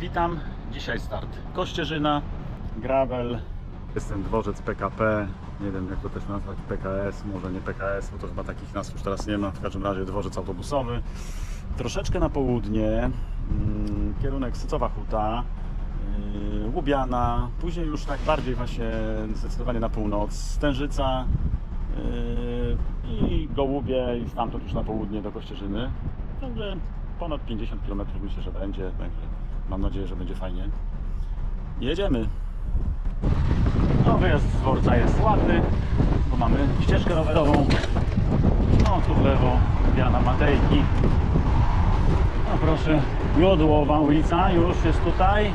Witam, dzisiaj start. Kościerzyna, gravel. Jest ten dworzec PKP, nie wiem jak to też nazwać, PKS, może nie PKS, bo to chyba takich nazw już teraz nie ma, w każdym razie dworzec autobusowy. Troszeczkę na południe, mm, kierunek Sycowa Huta, yy, Łubiana, później już tak bardziej właśnie zdecydowanie na północ, Stężyca yy, i Gołubie i stamtąd już na południe do Kościerzyny. Także ponad 50 km myślę, że będzie, także mam nadzieję, że będzie fajnie. Jedziemy! No wyjazd z dworca jest ładny, bo mamy ścieżkę rowerową. No tu w lewo, Jana Matejki. No proszę, Jodłowa ulica już jest tutaj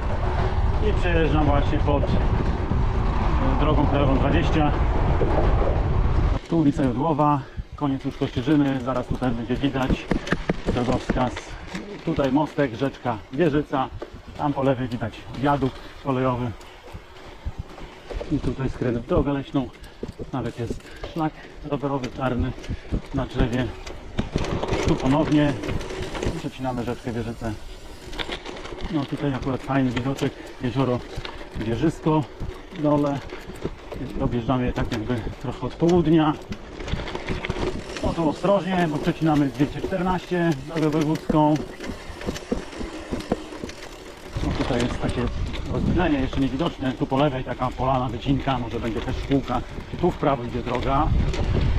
i przejeżdżam właśnie pod e, drogą krajową 20. Tu ulica Jodłowa, koniec już Kościerzyny, zaraz tutaj będzie widać drogowskaz. Tutaj mostek, rzeczka Wieżyca, tam po lewej widać wiadukt kolejowy. I tutaj skręt drogę leśną. Nawet jest szlak rowerowy czarny na drzewie. Tu ponownie przecinamy rzeczkę Wieżycę. No tutaj akurat fajny widoczek, jezioro Wieżysko w dole. Objeżdżamy je tak jakby trochę od południa. Tu ostrożnie, bo przecinamy 214 drogę wojewódzką. No tutaj jest takie rozdzielenie jeszcze niewidoczne. Tu po lewej taka polana wycinka, może będzie też szkółka. Tu w prawo idzie droga.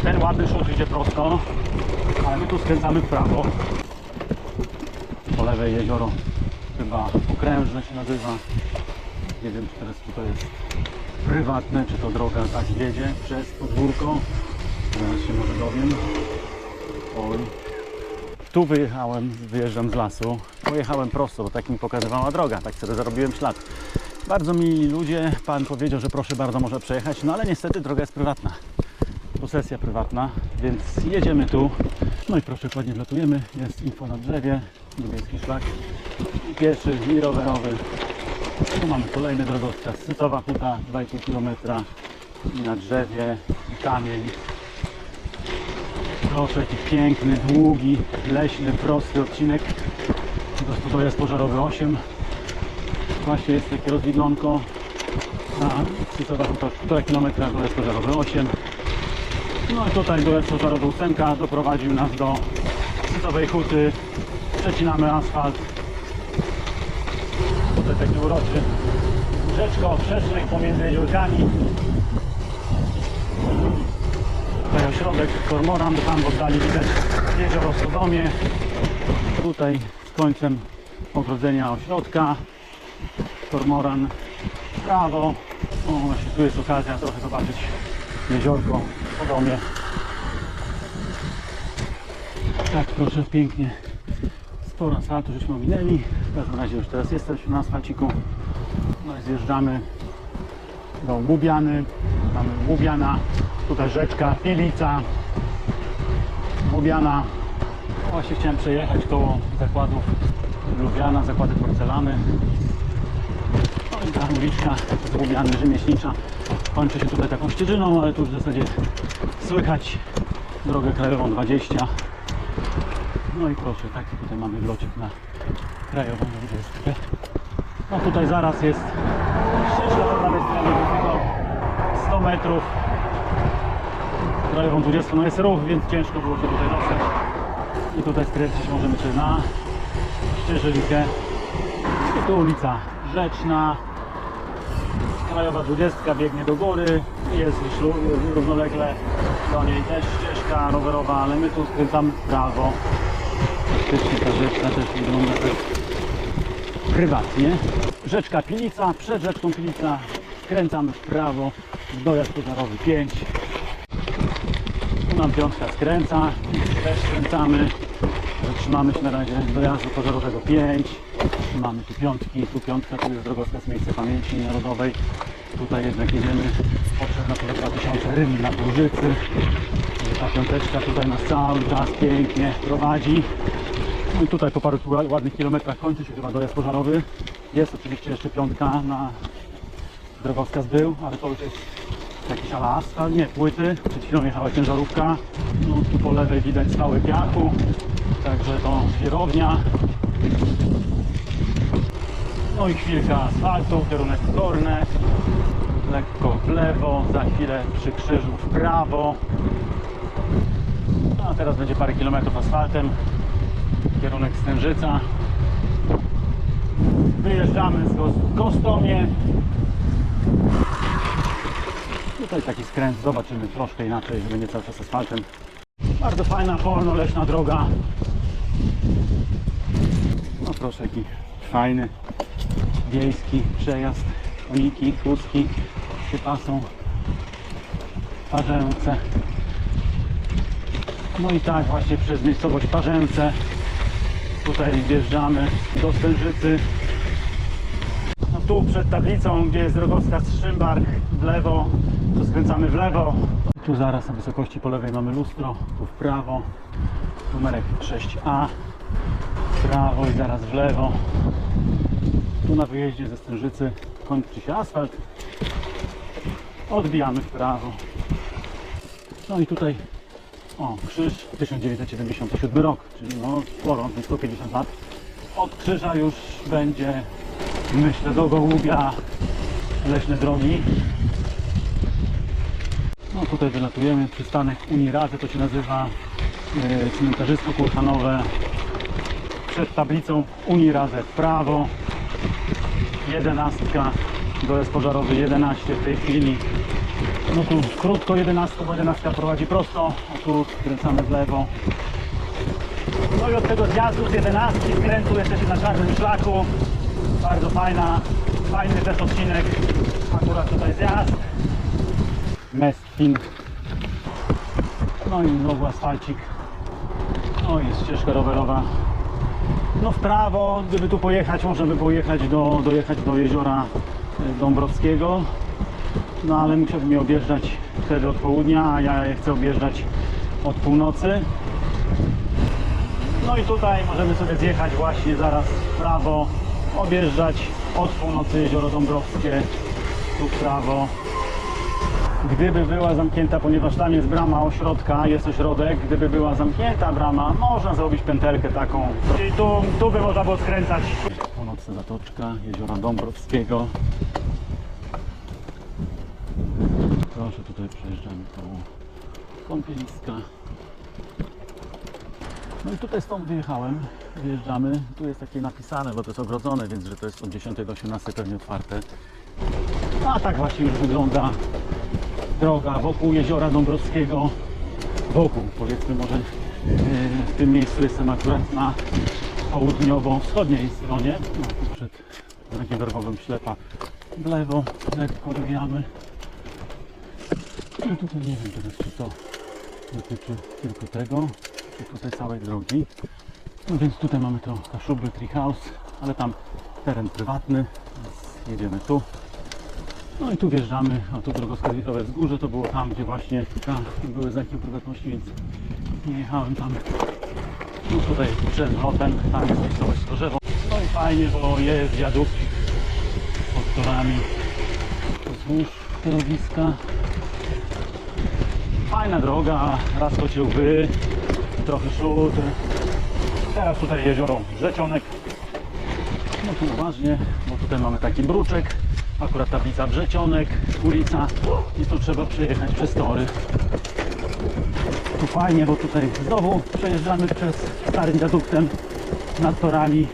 Ten ładny szut idzie prosto, ale my tu skręcamy w prawo. Po lewej jezioro chyba okrężne się nazywa. Nie wiem, czy teraz tutaj jest prywatne, czy to droga tak wiedzie przez podwórko. Teraz się może dowiem. Oj. Tu wyjechałem, wyjeżdżam z lasu. Pojechałem prosto, bo tak mi pokazywała droga, tak sobie zarobiłem ślad. Bardzo mili ludzie, pan powiedział, że proszę bardzo, może przejechać, no ale niestety droga jest prywatna. Posesja prywatna, więc jedziemy tu. No i proszę, ładnie wlatujemy. Jest info na drzewie, niebieski szlak. Pieszy, i rowerowy. Tu mamy kolejny drogowskaz. Sytowa Huta, 2,5 km. I na drzewie, i kamień. Proszę, jaki piękny, długi, leśny, prosty odcinek. Gospodarstwo pożarowe 8. Właśnie jest takie rozwidlonko. Na Sytowa Huta 1,5 km, gospodarstwo pożarowe 8. No i tutaj gospodarstwo pożarowe 8 doprowadził nas do Sytowej Huty. Przecinamy asfalt. Tutaj taki uroczy rzeczko, przeszlek pomiędzy jeziorkami. Tutaj ośrodek Kormoran, tam w oddali widać jezioro Sodomie. Tutaj końcem ogrodzenia ośrodka Kormoran w prawo. O, właśnie tu jest okazja trochę zobaczyć jeziorko w Sodomie. Tak, proszę, pięknie. Sporo asfaltu żeśmy ominęli. W każdym razie już teraz jesteśmy na asfalciku. No i zjeżdżamy do Łubiany. Mamy Łubiana, tutaj rzeczka, Pilica, Łubiana. Właśnie chciałem przejechać koło zakładów Lubiana, zakłady porcelany. No i ta uliczka z Łubiany rzemieślnicza kończy się tutaj taką ścieżyną, ale tu już w zasadzie słychać drogę krajową 20. No i proszę, taki tutaj mamy wlocik na krajową 20. No tutaj zaraz jest ścieżka po prawej stronie, tylko 100 metrów. Krajową 20 no jest ruch, więc ciężko było się tutaj dostać. I tutaj skręcić możemy się na ścieżynkę. I tu ulica Rzeczna. Krajowa 20 biegnie do góry jest równolegle do niej też ścieżka rowerowa, ale my tu skręcamy w prawo. Faktycznie ta rzeczka też wygląda tak prywatnie. Rzeczka Pilica, przed rzeczką Pilica skręcamy w prawo, dojazd pożarowy 5. Tu nam piątka skręca, też skręcamy. Zatrzymamy się na razie dojazdu pożarowego 5. Mamy tu piątki, tu piątka, tu jest drogowskaz miejsce pamięci narodowej. Tutaj jednak jedziemy potrzebna to 2000 rym na Burzycy. Ta piąteczka tutaj nas cały czas pięknie prowadzi. No i tutaj po paru ładnych kilometrach kończy się chyba dojazd pożarowy. Jest oczywiście jeszcze piątka na drogowskaz był, ale to już jest jakiś ala asfalt, nie, płyty. Przed chwilą jechała ciężarówka. No tu po lewej widać stałe piachu, także to kierownia. No i chwilka asfaltu, kierunek Kornet. Lekko w lewo, za chwilę przy krzyżu w prawo. No, a teraz będzie parę kilometrów asfaltem. Kierunek Stężyca. Wyjeżdżamy z Gos- Gostomie. Tutaj taki skręt, zobaczymy troszkę inaczej, żeby nie cały czas asfaltem. Bardzo fajna, polno-leśna droga. No proszę, jaki fajny, wiejski przejazd. Koniki, kózki się pasą, parzęce. No i tak właśnie przez miejscowość Parzęce tutaj wjeżdżamy do Stężycy. Tu przed tablicą, gdzie jest drogowskaz Szymbark w lewo, to skręcamy w lewo. Tu zaraz na wysokości po lewej mamy lustro, tu w prawo, numerek 6A, w prawo i zaraz w lewo. Tu na wyjeździe ze Stężycy kończy się asfalt. Odbijamy w prawo. No i tutaj o, krzyż 1977 rok, czyli no sporo, 150 lat. Od krzyża już będzie, myślę, do Gołubia leśne drogi. No tutaj wylatujemy, przystanek Unii Razy, to się nazywa e, cmentarzysko kurhanowe. Przed tablicą Unii Razy w prawo, jedenastka, dojazd pożarowy 11 w tej chwili. No tu krótko 11, bo 11 prowadzi prosto, a tu skręcamy w lewo. No i od tego zjazdu z 11 skrętu jesteśmy na czarnym szlaku. Bardzo fajna, fajny też odcinek. Akurat tutaj zjazd. Mestkin. No i znowu asfalcik. No jest ścieżka rowerowa. No w prawo, gdyby tu pojechać, możemy pojechać do, dojechać do jeziora e, Dąbrowskiego. No ale musiałbym je objeżdżać wtedy od południa, a ja je chcę objeżdżać od północy. No i tutaj możemy sobie zjechać właśnie zaraz w prawo, objeżdżać od północy jezioro Dąbrowskie, tu w prawo. Gdyby była zamknięta, ponieważ tam jest brama ośrodka, jest ośrodek, gdyby była zamknięta brama, można zrobić pętelkę taką. I tu, tu by można było skręcać. Północna zatoczka jeziora Dąbrowskiego. Proszę, tutaj przejeżdżamy koło kąpieliska. No i tutaj stąd wyjechałem, wyjeżdżamy. Tu jest takie napisane, bo to jest ogrodzone, więc że to jest od 10 do 18 pewnie otwarte. A tak właśnie już wygląda droga wokół jeziora Dąbrowskiego. Wokół, powiedzmy może yy, w tym miejscu jestem akurat na południowo-wschodniej stronie. No, przed znakiem drogowym ślepa w lewo, lekko odbijamy. I tutaj nie wiem teraz czy to dotyczy tylko tego, czy tutaj całej drogi. No więc tutaj mamy to Kaszuby Tree House, ale tam teren prywatny, więc jedziemy tu. No i tu wjeżdżamy, a tu drogowskazowe wzgórze, to było tam, gdzie właśnie tam były znaki prywatności, więc nie jechałem tam. No tutaj przed lotem, tam jest miejscowość Storzewo. No i fajnie, bo jest wiadukt pod torami wzdłuż torowiska. Fajna droga, raz kocioł wy, trochę szut. Teraz tutaj jezioro Rzecionek. No tu uważnie, bo tutaj mamy taki bruczek. Akurat tablica Wrzecionek, ulica i tu trzeba przejechać przez tory. Tu fajnie, bo tutaj znowu przejeżdżamy przez starym wiaduktem nad torami.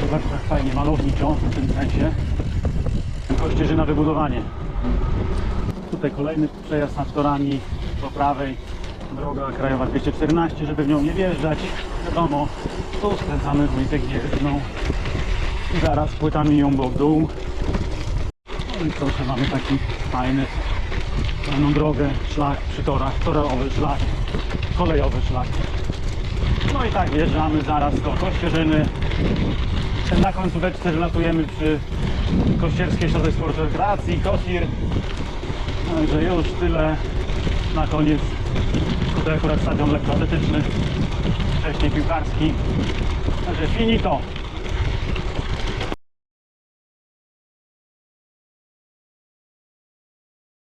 Zobacz, tak fajnie, malowniczo w tym sensie. Kościerzyna wybudowanie. Tutaj kolejny przejazd nad torami po prawej. Droga krajowa 214, żeby w nią nie wjeżdżać. Wiadomo, tu skręcamy dwójkę gwiezdną. I zaraz płytami ją w dół. No i proszę, mamy taki fajny, fajną drogę, szlak przy torach, torowy szlak, kolejowy szlak. No i tak wjeżdżamy zaraz do Kościerzyny. Na końcóweczce relatujemy przy Kościerskiej Środek Sportu Rekreacji, Kosir. Także już tyle na koniec. Tutaj akurat stadion lekkoatletyczny, wcześniej piłkarski. Także finito.